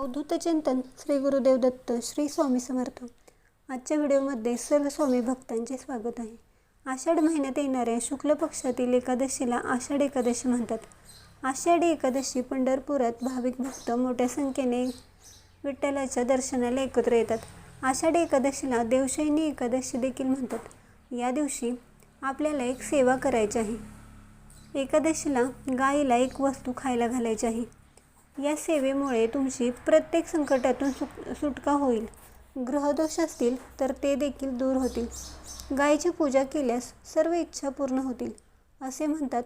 अवधूत चिंतन श्री गुरुदेव दत्त श्री स्वामी समर्थ. आजच्या व्हिडिओमध्ये सर्व स्वामी भक्तांचे स्वागत आहे. आषाढ महिन्यात येणाऱ्या शुक्ल पक्षातील एकादशीला आषाढ एकादशी म्हणतात. आषाढी एकादशी पंढरपुरात भाविक भक्त मोठ्या संख्येने विठ्ठलाच्या दर्शनाला एकत्र येतात. आषाढी एकादशीला देवशैनी एकादशी देखील म्हणतात. या दिवशी आपल्याला एक सेवा करायची आहे. एकादशीला गाईला एक वस्तू खायला घालायची आहे. या सेवेमुळे तुमची प्रत्येक संकटातून सुट सुटका होईल. ग्रहदोष असतील तर ते देखील दूर होतील. गायीची पूजा केल्यास सर्व इच्छा पूर्ण होतील असे म्हणतात.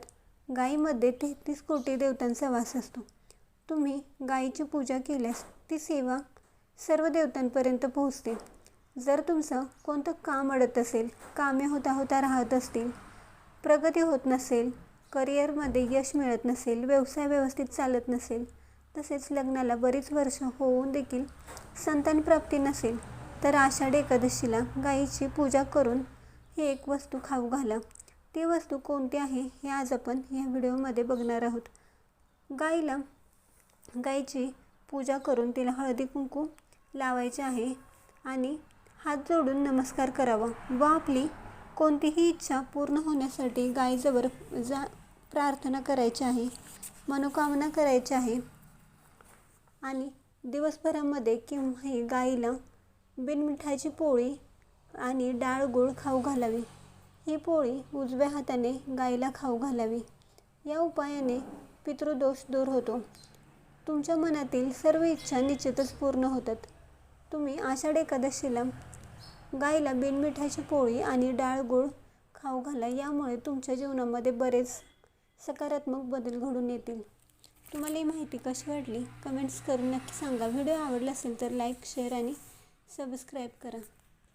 गायीमध्ये तेहतीस कोटी देवतांचा वास असतो. तुम्ही गायीची पूजा केल्यास ती सेवा सर्व देवतांपर्यंत पोहोचते. जर तुमचं कोणतं काम अडत असेल कामे होता होता राहत असतील प्रगती होत नसेल करिअरमध्ये यश मिळत नसेल व्यवसाय व्यवस्थित चालत नसेल तसेच लग्नाला बरीच वर्ष होऊन देखील संतान प्राप्ती नसेल तर आषाढ एकादशीला गायीची पूजा करून हे एक वस्तू खाऊ घाला. ती वस्तू कोणती आहे हे आज आपण या व्हिडिओमध्ये बघणार आहोत. गाईला गाईची पूजा करून तिला हळदी कुंकू लावायचे आहे आणि हात जोडून नमस्कार करावा. व आपली कोणतीही इच्छा पूर्ण होण्यासाठी गायीजवळ जा प्रार्थना करायची आहे मनोकामना करायची आहे. आणि दिवसभरामध्ये केव्हाही गाईला बिनमिठाची पोळी आणि डाळ गूळ खाऊ घालावी. ही पोळी उजव्या हाताने गाईला खाऊ घालावी. या उपायाने पितृदोष दूर होतो. तुमच्या मनातील सर्व इच्छा निश्चितच पूर्ण होतात. तुम्ही आषाढ एकादशीला गाईला बिनमिठाची पोळी आणि डाळ गूळ खाऊ घाला. यामुळे तुमच्या जीवनामध्ये बरेच सकारात्मक बदल घडून येतील. तुम्हाला ही माहिती कशी वाटली? कमेंट्स करून नक्की सांगा. व्हिडिओ आवडला असेल तर लाईक शेअर आणि सबस्क्राईब करा.